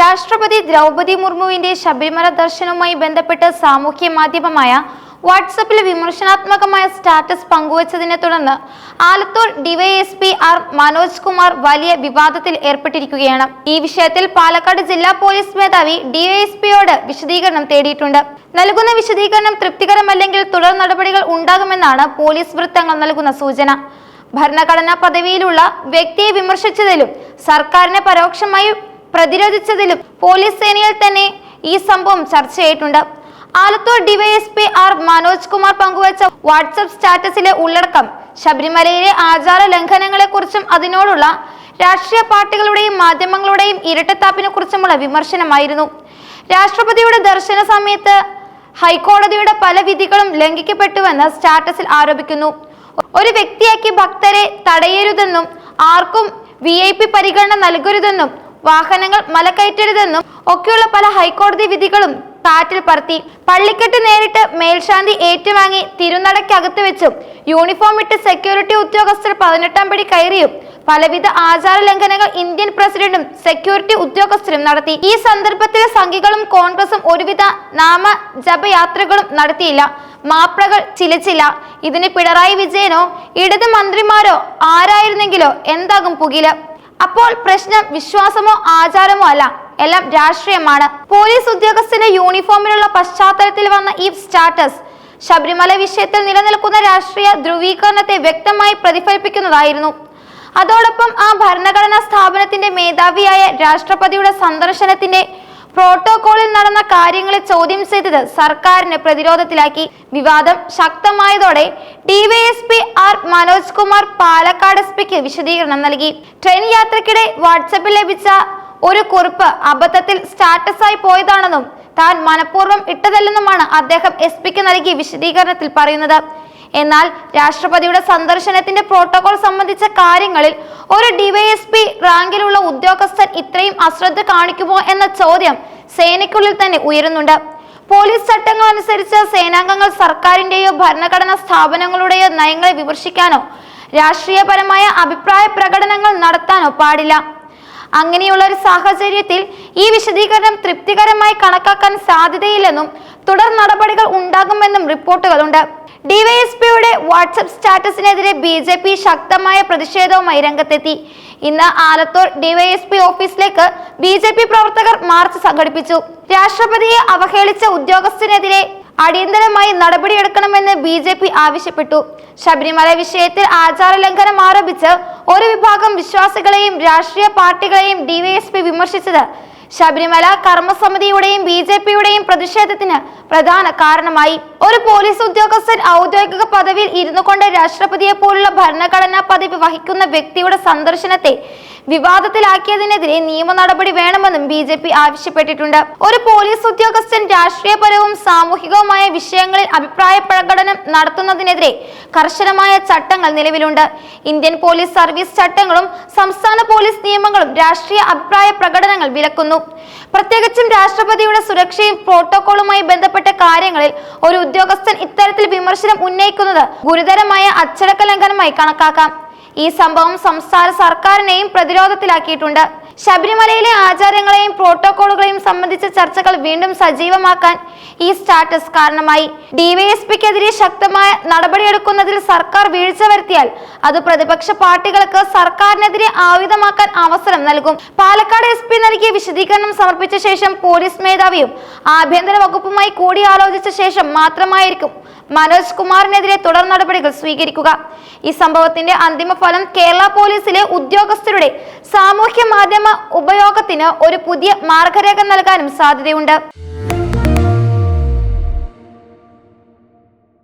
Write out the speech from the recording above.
രാഷ്ട്രപതി ദ്രൗപതി മുർമുവിന്റെ ശബരിമല ദർശനവുമായി ബന്ധപ്പെട്ട് സാമൂഹ്യ മാധ്യമമായ വാട്സപ്പിൽ വിമർശനാത്മകമായ സ്റ്റാറ്റസ് പങ്കുവച്ചതിനെ തുടർന്ന് ആലത്തൂർ ഡിവൈഎസ്പി ആർ മനോജ് കുമാർ വലിയ വിവാദത്തിൽ ഏർപ്പെട്ടിരിക്കുകയാണ്. ഈ വിഷയത്തിൽ പാലക്കാട് ജില്ലാ പോലീസ് മേധാവി ഡിവൈഎസ്പിയോട് വിശദീകരണം തേടിയിട്ടുണ്ട്. നൽകുന്ന വിശദീകരണം തൃപ്തികരമല്ലെങ്കിൽ തുടർ നടപടികൾ ഉണ്ടാകുമെന്നാണ് പോലീസ് വൃത്തങ്ങൾ നൽകുന്ന സൂചന. ഭരണഘടനാ പദവിയിലുള്ള വ്യക്തിയെ വിമർശിച്ചതിലും സർക്കാരിനെ പരോക്ഷമായി പ്രതിരോധിച്ചതിലും പോലീസ് സേനയിൽ തന്നെ ഈ സംഭവം ചർച്ചയായിട്ടുണ്ട് ആലത്തൂർ ഡിവൈഎസ്പി ആർ മനോജ് കുമാർ പങ്കുവച്ച വാട്സപ്പ് സ്റ്റാറ്റസിലെ ഉള്ളടക്കം ശബരിമലയിലെ ആചാര ലംഘനങ്ങളെക്കുറിച്ചും അതിനോടുള്ള രാഷ്ട്രീയ പാർട്ടികളുടെയും മാധ്യമങ്ങളുടെയും ഇരട്ടത്താപ്പിനെ കുറിച്ചുമുള്ള വിമർശനമായിരുന്നു. രാഷ്ട്രപതിയുടെ ദർശന സമയത്ത് ഹൈക്കോടതിയുടെ പല വിധികളും ലംഘിക്കപ്പെട്ടുവെന്ന് സ്റ്റാറ്റസിൽ ആരോപിക്കുന്നു. ഒരു വ്യക്തിയാക്കി ഭക്തരെ തടയരുതെന്നും ആർക്കും വി ഐ പി പരിഗണന നൽകരുതെന്നും വാഹനങ്ങൾ മലക്കയറ്റരുതെന്നും ഒക്കെയുള്ള പല ഹൈക്കോടതി വിധികളും പാറ്റിൽ പറത്തി പള്ളിക്കെട്ട് നേരിട്ട് മേൽശാന്തി ഏറ്റുവാങ്ങി തിരുനടയ്ക്കകത്ത് വെച്ചും യൂണിഫോം ഇട്ട് സെക്യൂരിറ്റി ഉദ്യോഗസ്ഥർ പതിനെട്ടാം പടി കയറിയും. പലവിധ ആചാര ലംഘനങ്ങൾ ഇന്ത്യൻ പ്രസിഡന്റും സെക്യൂരിറ്റി ഉദ്യോഗസ്ഥരും നടത്തി. ഈ സന്ദർഭത്തിൽ സംഘികളും കോൺഗ്രസും ഒരുവിധ നാമ ജപയാത്രകളും നടത്തിയില്ല. മാപ്രകൾ ചിലച്ചില്ല. ഇതിന് പിണറായി വിജയനോ ഇടത് മന്ത്രിമാരോ ആരായിരുന്നെങ്കിലോ എന്താകും പുകിൽ? അപ്പോൾ പ്രശ്നം വിശ്വാസമോ ആചാരമോ അല്ല. എല്ലാം രാഷ്ട്രീയമാണ്. പോലീസ് ഉദ്യോഗസ്ഥന്റെ യൂണിഫോമിലുള്ള പശ്ചാത്തലത്തിൽ വന്ന ഈ സ്റ്റാറ്റസ് ശബരിമല വിഷയത്തിൽ നിലനിൽക്കുന്ന രാഷ്ട്രീയ ധ്രുവീകരണത്തെ വ്യക്തമായി പ്രതിഫലിപ്പിക്കുന്നതായിരുന്നു. അതോടൊപ്പം ആ ഭരണഘടനാ സ്ഥാപനത്തിന്റെ മേധാവിയായ രാഷ്ട്രപതിയുടെ സന്ദർശനത്തിന്റെ പ്രോട്ടോകോളിൽ നടന്ന കാര്യങ്ങളെ ചോദ്യം ചെയ്തത് സർക്കാരിനെ പ്രതിരോധത്തിലാക്കി. വിവാദം ശക്തമായതോടെ DYSP R Manoj Kumar Palakkad S പിക്ക് വിശദീകരണം നൽകി. ട്രെയിൻ യാത്രക്കിടെ വാട്സപ്പിൽ ലഭിച്ച ഒരു കുറിപ്പ് അബദ്ധത്തിൽ സ്റ്റാറ്റസായി പോയതാണെന്നും താൻ മനഃപൂർവം ഇട്ടതല്ലെന്നുമാണ് അദ്ദേഹം എസ് പിക്ക് നൽകിയ വിശദീകരണത്തിൽ പറയുന്നത്. എന്നാൽ രാഷ്ട്രപതിയുടെ സന്ദർശനത്തിന്റെ പ്രോട്ടോകോൾ സംബന്ധിച്ച കാര്യങ്ങളിൽ ഒരു ഡിവൈഎസ്പി റാങ്കിലുള്ള ഉദ്യോഗസ്ഥൻ ഇത്രയും അശ്രദ്ധ കാണിക്കുമോ എന്ന ചോദ്യം സേനയ്ക്കുള്ളിൽ തന്നെ ഉയരുന്നുണ്ട്. പോലീസ് ചട്ടങ്ങൾ അനുസരിച്ച് സേനാംഗങ്ങൾ സർക്കാരിന്റെയോ ഭരണഘടനാ സ്ഥാപനങ്ങളുടെയോ നയങ്ങളെ വിമർശിക്കാനോ രാഷ്ട്രീയപരമായ അഭിപ്രായ പ്രകടനങ്ങൾ നടത്താനോ പാടില്ല. അങ്ങനെയുള്ള ഒരു സാഹചര്യത്തിൽ ഈ വിശദീകരണം തൃപ്തികരമായി കണക്കാക്കാൻ സാധ്യതയില്ലെന്നും തുടർ നടപടികൾ ഉണ്ടാകുമെന്നും റിപ്പോർട്ടുകളുണ്ട്. ഡിവൈഎസ്പിയുടെ വാട്സപ്പ് സ്റ്റാറ്റസിനെതിരെ ബി ജെ പി ശക്തമായ പ്രതിഷേധവുമായി രംഗത്തെത്തി. ഇന്ന് ആലത്തൂർ ഡിവൈഎസ്പി ഓഫീസിലേക്ക് ബി ജെ പി പ്രവർത്തകർ മാർച്ച് സംഘടിപ്പിച്ചു. രാഷ്ട്രപതിയെ അവഹേളിച്ച ഉദ്യോഗസ്ഥനെതിരെ അടിയന്തരമായി നടപടിയെടുക്കണമെന്ന് ബി ജെ പി ആവശ്യപ്പെട്ടു. ശബരിമല വിഷയത്തിൽ ആചാര ലംഘനം ആരോപിച്ച് ഒരു വിഭാഗം വിശ്വാസികളെയും രാഷ്ട്രീയ പാർട്ടികളെയും ഡിവൈഎസ്പി വിമർശിച്ചത് ശബരിമല കർമ്മസമിതിയുടെയും ബി ജെ പിയുടെയും പ്രതിഷേധത്തിന് പ്രധാന കാരണമായി. ഒരു പോലീസ് ഉദ്യോഗസ്ഥൻ ഔദ്യോഗിക പദവിയിൽ ഇരുന്നു കൊണ്ട് രാഷ്ട്രപതിയെ പോലുള്ള ഭരണഘടനാ പദവി വഹിക്കുന്ന വ്യക്തിയുടെ സന്ദർശനത്തെ വിവാദത്തിലാക്കിയതിനെതിരെ നിയമ നടപടി വേണമെന്നും ബി ജെ പി ആവശ്യപ്പെട്ടിട്ടുണ്ട്. ഒരു പോലീസ് ഉദ്യോഗസ്ഥൻ രാഷ്ട്രീയപരവും സാമൂഹികവുമായ വിഷയങ്ങളിൽ അഭിപ്രായ പ്രകടനം നടത്തുന്നതിനെതിരെ കർശനമായ ചട്ടങ്ങൾ നിലവിലുണ്ട്. ഇന്ത്യൻ പോലീസ് സർവീസ് ചട്ടങ്ങളും സംസ്ഥാന പോലീസ് നിയമങ്ങളും രാഷ്ട്രീയ അഭിപ്രായ പ്രകടനങ്ങൾ വിലക്കുന്നു. പ്രത്യേകിച്ചും രാഷ്ട്രപതിയുടെ സുരക്ഷയും പ്രോട്ടോകോളുമായി ബന്ധപ്പെട്ട കാര്യങ്ങളിൽ ഒരു ഉദ്യോഗസ്ഥൻ ഇത്തരത്തിൽ വിമർശനം ഉന്നയിക്കുന്നത് ഗുരുതരമായ അച്ചടക്ക ലംഘനമായി കണക്കാക്കാം. ഈ സംഭവം സംസ്ഥാന സർക്കാരിനെയും പ്രതിരോധത്തിലാക്കിയിട്ടുണ്ട്. ശബരിമലയിലെ ആചാരങ്ങളെയും പ്രോട്ടോകോളുകളെയും സംബന്ധിച്ച ചർച്ചകൾ വീണ്ടും സജീവമാക്കാൻ ഈ സ്റ്റാറ്റസ് കാരണമായി. ഡിവൈഎസ്പിക്കെതിരെ ശക്തമായ നടപടിയെടുക്കുന്നതിൽ സർക്കാർ വീഴ്ച വരുത്തിയാൽ അത് പ്രതിപക്ഷ പാർട്ടികൾക്ക് സർക്കാരിനെതിരെ ആയുധമാക്കാൻ അവസരം നൽകും. പാലക്കാട് എസ് പി നൽകിയ വിശദീകരണം സമർപ്പിച്ച ശേഷം പോലീസ് മേധാവിയും ആഭ്യന്തര വകുപ്പുമായി കൂടിയാലോചിച്ച ശേഷം മാത്രമായിരിക്കും മനോജ് കുമാറിനെതിരെ തുടർ നടപടികൾ സ്വീകരിക്കുക. ഈ സംഭവത്തിന്റെ അന്തിമ ഫലം കേരള പോലീസിലെ ഉദ്യോഗസ്ഥരുടെ സാമൂഹ്യ മാധ്യമ ഉപയോഗത്തിന് ഒരു പുതിയ മാർഗരേഖ നൽകാനും സാധ്യതയുണ്ട്.